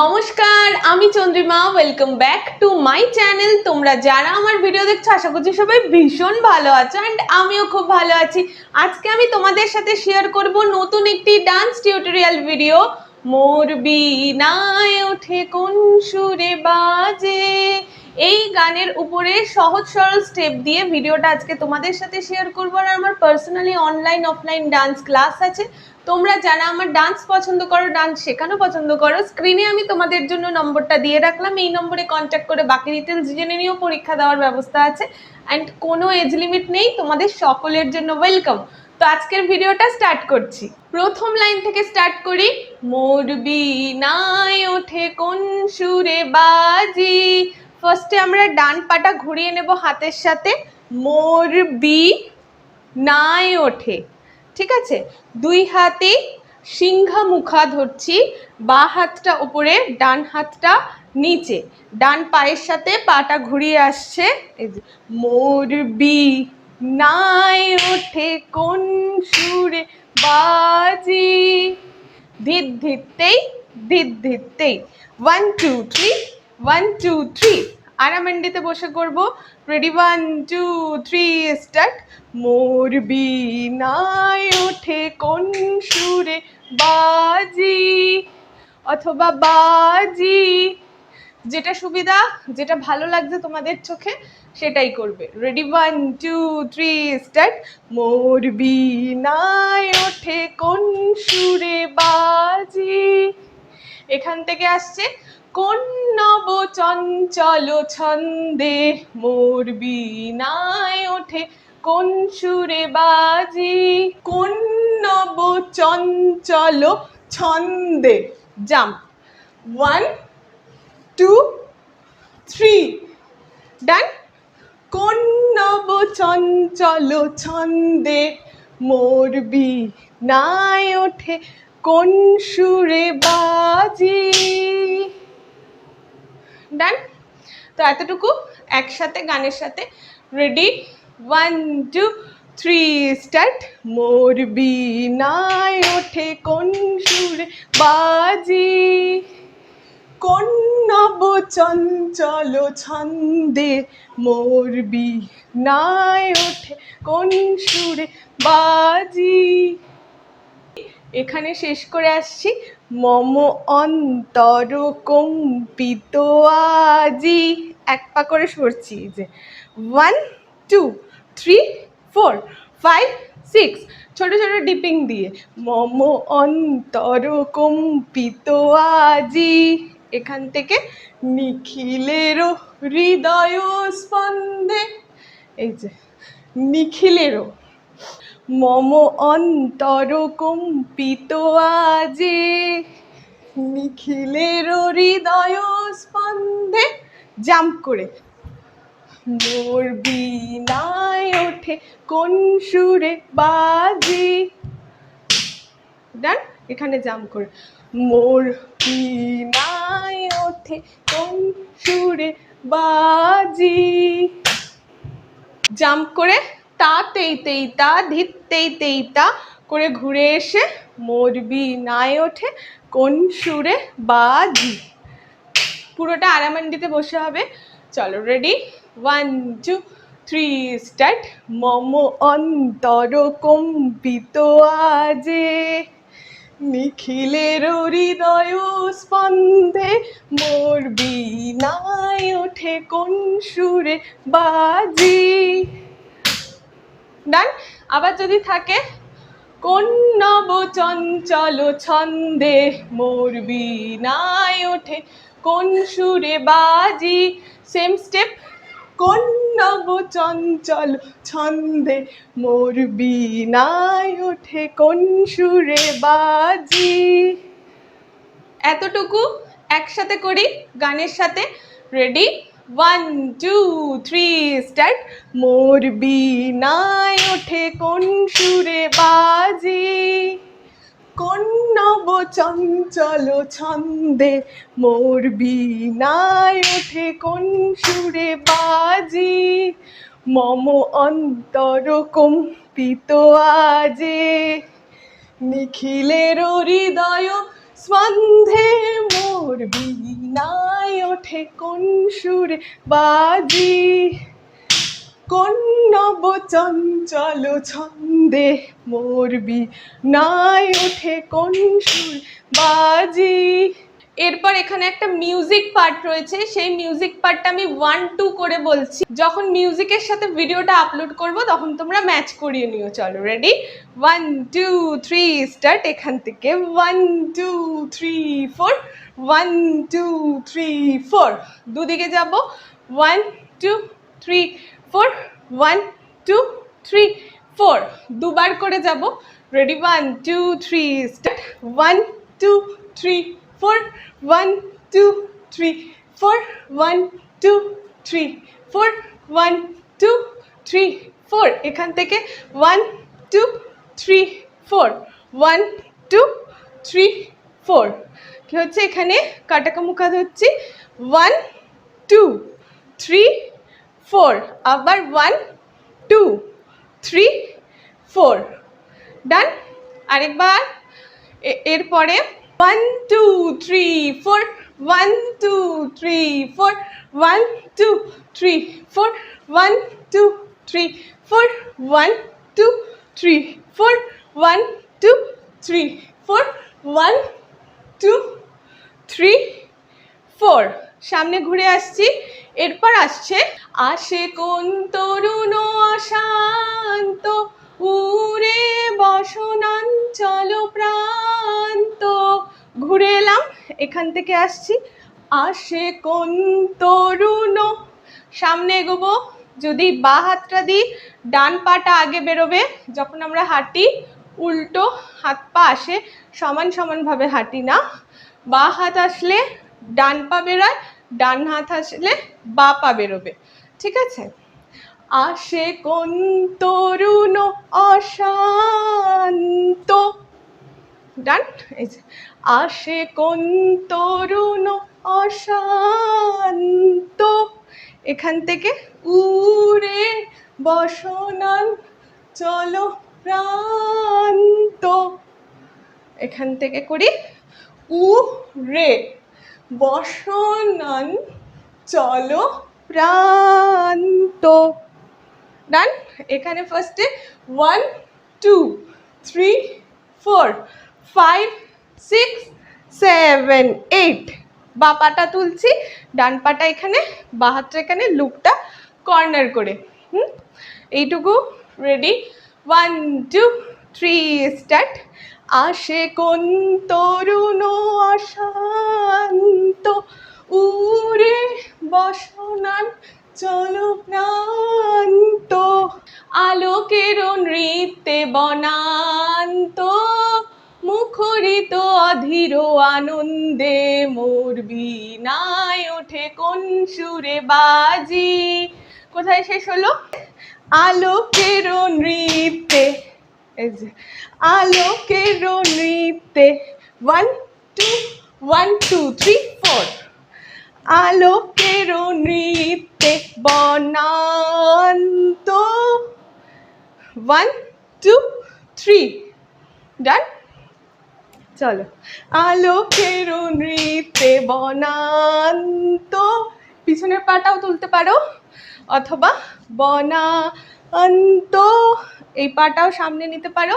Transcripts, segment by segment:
নমস্কার, আমি Chandrima welcome back to my channel তোমরা যারা আমার ভিডিও দেখছ, আশা করছি সবাই ভীষণ ভালো আছো অ্যান্ড আমিও খুব ভালো আছি। আজকে আমি তোমাদের সাথে শেয়ার করব নতুন একটি ডান্স টিউটোরিয়াল ভিডিও মোর বিনায় ওঠে কোন সুরে বাজে। এই গানের উপরে সহজ সরল স্টেপ দিয়ে ভিডিওটা আজকে তোমাদের সাথে শেয়ার করব। আর আমার personally online offline dance class আছে। তোমরা যারা আমার ডান্স পছন্দ করো ডান্স শেখানো পছন্দ করো স্ক্রিনে আমি তোমাদের জন্য নম্বরটা দিয়ে রাখলাম। এই নম্বরে কন্ট্যাক্ট করে বাকি ডিটেলস জেনে নিয়েও পরীক্ষা দেওয়ার ব্যবস্থা আছে। অ্যান্ড কোনো এজ লিমিট নেই, তোমাদের সকলের জন্য ওয়েলকাম তো আজকের ভিডিওটা স্টার্ট করছি। প্রথম লাইন থেকে স্টার্ট করি। মোর বিনায় ওঠে কোন সুরে বাজি? ফার্স্টে আমরা ডান পাটা ঘুরিয়ে নেব হাতের সাথে। মোর বি নাই ওঠে ঠিক আছে? দুই হাতে সিংহা মুখা ধরছি, বা হাতটা উপরে, ডান হাতটা নিচে। ডান পায়ের সাথে পাটা ঘুরিয়ে আসছে। এই যে মোর বি নাই ওঠে কোন সুরে বাজি? ধিত ধিততেই ধিত ধিততেই। One two three one two three আরামান্ডিতে বসে করব। Ready one two three start মোর বিনায় ওঠে কোন সুরে বাজি, অথবা বাজি। যেটা সুবিধা, যেটা ভালো লাগছে তোমাদের চোখে, সেটাই করবে। Ready one two three start মোর বিনায় ওঠে কোন সুরে বাজি। এখান থেকে আসছে, কোন নব চঞ্চল ছন্দে মোর বিনায় ওঠে কোন সুরে বাজি, কোন নব চঞ্চল ছন্দে? Jump. One two three done কোন নব চঞ্চল ছন্দে মোর বিনায় ওঠে? কোন সুরে বাজি? ডান তো এতটুকু, একসাথে, গানের সাথে ready one two three start মোর বিনায় ওঠে কোন সুরে বাজি। কোন নব চঞ্চল ছন্দে। মোর বিনায় ওঠে কোন সুরে বাজি। এখানে শেষ করে আসছি। মম অন্তর কম্পিত আজি। এক পা করে সরছি যে। One two three four five six ছোট ছোট ডিপিং দিয়ে। মম অন্তর কম্পিত আজি। এখান থেকে নিখিলেরও হৃদয় স্পন্দে। এই যে নিখিলেরও মম অন্তর কম্পিত আজে। নিখিলের হৃদয় স্পন্দে। জাম্প করে। মোর বিনায় ওঠে কোন সুরে বাজি? ডান এখানে জাম্প করে। মোর বিনায় ওঠে কোন সুরে বাজি? জাম্প করে তা তেই তেই তা, ধিত তেই তেই তা করে ঘুরে এসে মরবি নাই ওঠে কোন সুরে বাজি। পুরোটা আরামান্ডিতে বসে হবে। চলো ready one two three start মম অন্তর কম্পিত আজে। নিখিলের হৃদয় স্পন্দে, মোর বিনায় ওঠে কোন সুরে বাজি। ডান, আবার যদি থাকে, কোন নব চঞ্চল ছন্দে, মোর বিনায় ওঠে কোন সুরে বাজি। সেম স্টেপ কোন চঞ্চল ছন্দে, মোর বিনায় ওঠে কোন সুরে বাজি। এতটুকু একসাথে করি, গানের সাথে। Ready one two three start মোর বিনায় ওঠে কোন সুরে বাজি। কোন নব চঞ্চল ছন্দে, মোর বিনায় ওঠে কোন সুরে বাজি। মম অন্তর কম্পিত আজে, নিখিলের হৃদয় স্পন্ধে মোর বিনায় ওঠে কোন সুরে বাজি। কোন নব চঞ্চল ছন্দে মোর বিনায় ওঠে কোন সুর বাজি। এরপর এখানে একটা মিউজিক পার্ট রয়েছে, সেই মিউজিক পার্টটা আমি ওয়ান টু করে বলছি। যখন মিউজিকের সাথে ভিডিওটা আপলোড করব, তখন তোমরা ম্যাচ করিয়ে নিও। চলো ready one two three start এখান থেকে one two three four one two three four দুদিকে যাব। One two three four one two three four দুবার করে যাব। Ready one two three start one two three four one two three four one two three four one two three four এখান থেকে one two three four one two three four কী হচ্ছে এখানে? কাটাকা মুখা ধরছি। ওয়ান টু থ্রি ফোর আবার one two three four done আরেকবার। এ- এরপরে one two three four one two three four one two three four one two three four one two three four one two three four one two three four সামনে ঘুরে আসছি। এরপর আসছে, আসে কোন তরুণ অশান্ত? উড়ে বসনাঞ্চল প্রান্ত ঘুরে এলাম, এখান থেকে আসছি। আসে কোন তরুণ? সামনে এগোবো, যদি বা হাতটা দিই, ডান পাটা আগে বেরোবে। যখন আমরা হাঁটি, উল্টো হাত পা আসে, সমান সমানভাবে হাঁটি না। বা হাত আসলে ডান পা বেরোয় ডান হাত আসলে বা পা বেরোবে, ঠিক আছে? আসে কোন তরুণ অশান্ত? ডান, এই যে, আসে কোন তরুণ অশান্ত? এখান থেকে উড়ে বসনান চলো প্রান্ত। এখান থেকে করি উ রে বসনান চলো প্রান্ত। ডান এখানে ফার্স্টে one two three four five six seven eight বা পাটা তুলছি, ডান পাটা এখানে, বা এখানে লুকটা কর্নার করে। হুম? এইটুকু ready one two three start আসে কোন তরুণ অশান্ত? উড়ে বসনান চলো প্রান্ত আলোকের নৃত্যে বনান্ত। মুখরিত অধীর আনন্দে মোর বিনায় ওঠে কোন সুরে বাজি। কোথায় শেষ হলো? আলোকের নৃত্যে এই যে আলোকের নৃত্যে one two one two three four আলোকের নৃত্যে বনান্ত ওয়ান টু থ্রি ডান চলো আলোকের নৃত্যে বনান্ত পিছনের পাটাও তুলতে পারো, অথবা বনান্ত। এই পাটাও সামনে নিতে পারো,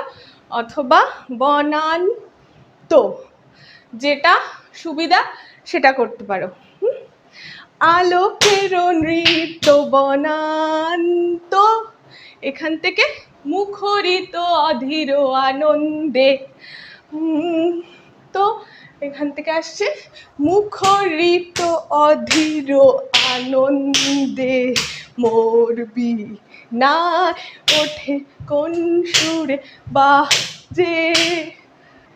অথবা বনান্ত, যেটা সুবিধা সেটা করতে পারো। আলোকের নৃত্য বনান্ত, এখান থেকে মুখরিত অধীর আনন্দে। তো এখান থেকে আসছে মুখরিত অধীর আনন্দে মোরবি না ওঠে কোন সুরে বাজে।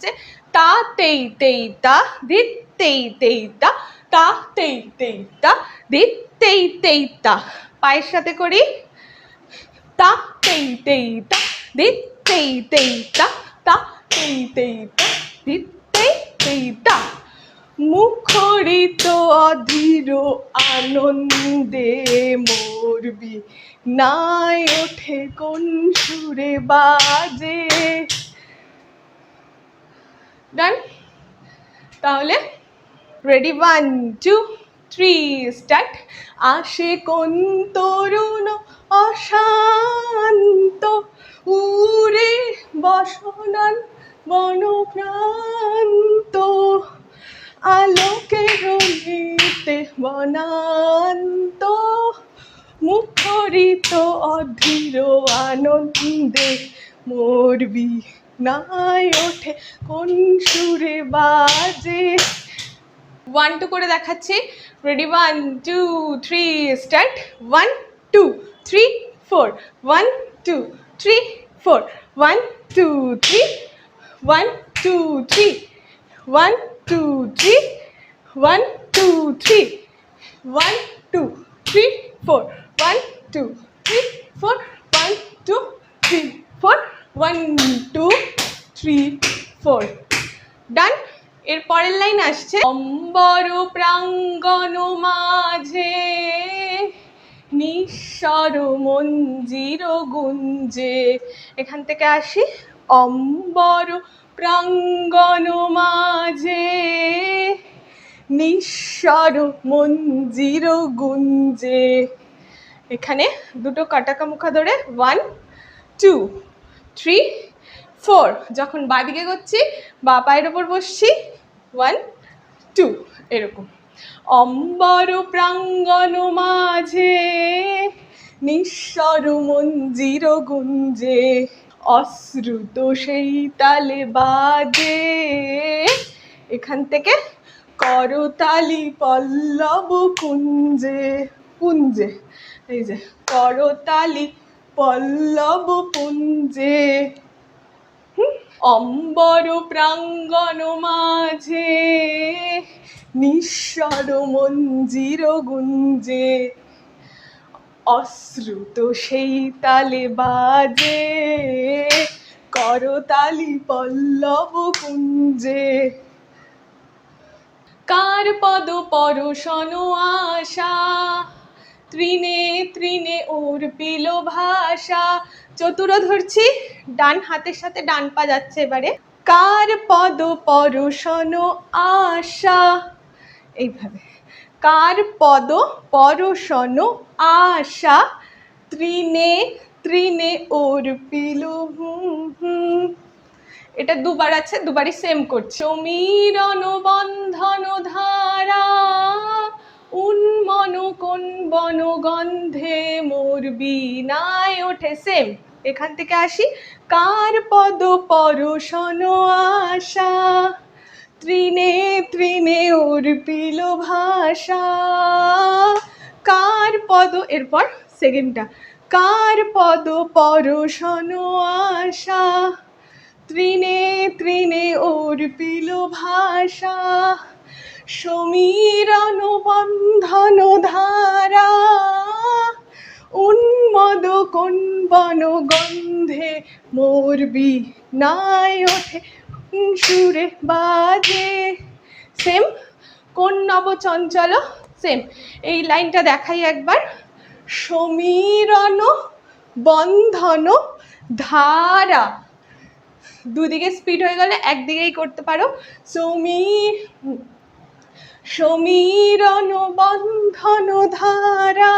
যে তা তেই তেই তা, দিত তেই তেই তা তা তেই তেই তা, দিত তেই তেই তা। পায়ের সাথে করি। তা তেই তেই তা, দিত তেই তেই তা তা তেই তেই তা, দিত তেই তেই তা। মুখরিত অধীর আনন্দে মোরবি নাই ওঠে কোন সুরে বাজে। ডান তাহলে ready one two three start আসে কোন তরুণ অশান্ত, উড়ে বসনান বনপ্রান্ত। আলোকে রঙিতে বনান্ত। মুখরিত অধীর আনন্দে মরবি নাই ওঠে কোন সুরে বাজে। ওয়ান টু করে দেখাচ্ছি। Ready one two three start one two three four one two three four one two three one two three one two three one two three one two three four one two three four one two three four one two three four done এর পরের line আসছে। অম্বর প্রাঙ্গণ মাঝে নিঃস্বর মঞ্জির গুঞ্জে। এখান থেকে আসি। অম্বর প্রাঙ্গণ মাঝে নিঃস্বর মঞ্জির গুঞ্জে। এখানে দুটো কাটাকা মুখা ধরে ওয়ান টু থ্রি ফোর যখন বাদিকে করছি বা পায়ের ওপর বসছি ওয়ান টু এরকম। অম্বর প্রাঙ্গণ মাঝে, নিঃস্বর মঞ্জির গুঞ্জে, অশ্রুত সেই তালে বাজে। এখান থেকে করতালি পল্লব কুঞ্জে কুঞ্জে। এই যে, করতালি পল্লব পুঞ্জে অম্বর প্রাঙ্গণ মাঝে, নিঃস্বর মঞ্জির গুঞ্জে, অশ্রুত সেই তালে বাজে, করতালি পল্লব কুঞ্জে কার পদ পরশন আশা ত্রিনে ত্রিনে ওর পিল ভাষা। চতুর ধরছি, ডান হাতের সাথে ডান পা যাচ্ছে এবারে। কার পদ পরশন আশা? এইভাবে। কার পদ পরশন আশা? ত্রিনে ত্রিনে ওর পিল এটা দুবার আছে, দুবারই সেম করছে। সমীরণ বন্ধন ধারা। উন্মন কোন বন গন্ধে মোর বিনায় ওঠে। সেম এখান থেকে আসি। কার পদ পরশন আশা? ত্রিনে ত্রিনে ওর পিল ভাষা। কার পদ, এরপর সেকেন্ডটা কার পদ পরশন আশা? ত্রিনে ত্রিনে ওর পিল ভাষা। সমীরণ বন্ধন ধারা, উন্মদ কোনবান গন্ধে মোরবি নাই ওঠে, সুরে বাজে। সেম কোন নব চঞ্চল সেম এই লাইনটা দেখাই একবার। সমীরণ বন্ধন ধারা। দুদিকে স্পিড হয়ে গেলে একদিকেই করতে পারো। সমী সমীরণ বন্ধন ধারা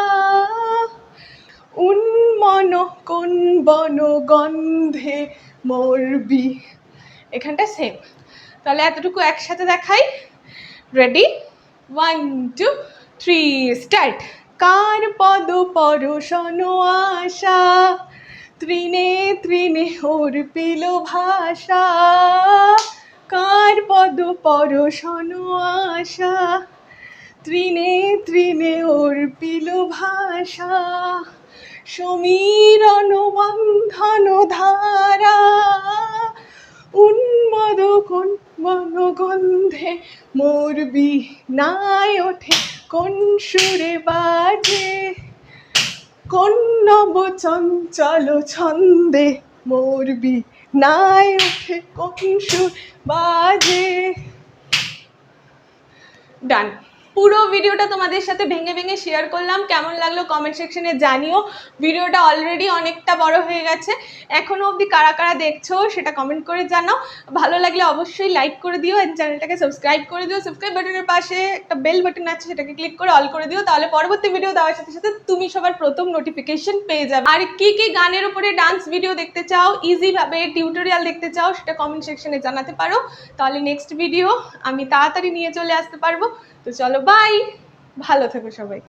উন্মন কোন বন গন্ধে মরবি। এখানটা সেম তাহলে এতটুকু একসাথে দেখাই। Ready one two three start কার পদ পরশন আশা? ত্রিনে ত্রিনে ওর পিল ভাষা। কার পদ পরশন আশা ত্রিনে ত্রিনে ওর পিল ভাষা সমীরণ বন্ধন ধারা, উন্মদ কোন বনগন্ধে মোরবি নাই ওঠে, কোন সুরে বাজে, কোন নব চঞ্চল ছন্দে মোরবি নাই উঠে কোন সুর বাজে। ডান পুরো ভিডিওটা তোমাদের সাথে ভেঙে ভেঙে শেয়ার করলাম। কেমন লাগল কমেন্ট সেকশনে জানিও। ভিডিওটা অলরেডি অনেকটা বড় হয়ে গেছে। এখনও অবধি কারা কারা দেখছ সেটা কমেন্ট করে জানাও। ভালো লাগলে অবশ্যই লাইক করে দিও এন্ড চ্যানেলটাকে সাবস্ক্রাইব করে দিও। সাবস্ক্রাইব বাটনের পাশে একটা বেল বাটন আছে, সেটাকে ক্লিক করে অল করে দিও। তাহলে পরবর্তী ভিডিও দেওয়ার সাথে সাথে তুমি সবার প্রথম নোটিফিকেশন পেয়ে যাবে। আর কি কি গানের উপরে ডান্স ভিডিও দেখতে চাও ইজি ভাবে টিউটোরিয়াল দেখতে চাও, সেটা কমেন্ট সেকশনে জানাতে পারো। তাহলে নেক্সট ভিডিও আমি তাড়াতাড়ি নিয়ে চলে আসতে পারব। তো চলো বাই ভালো থেকো সবাই।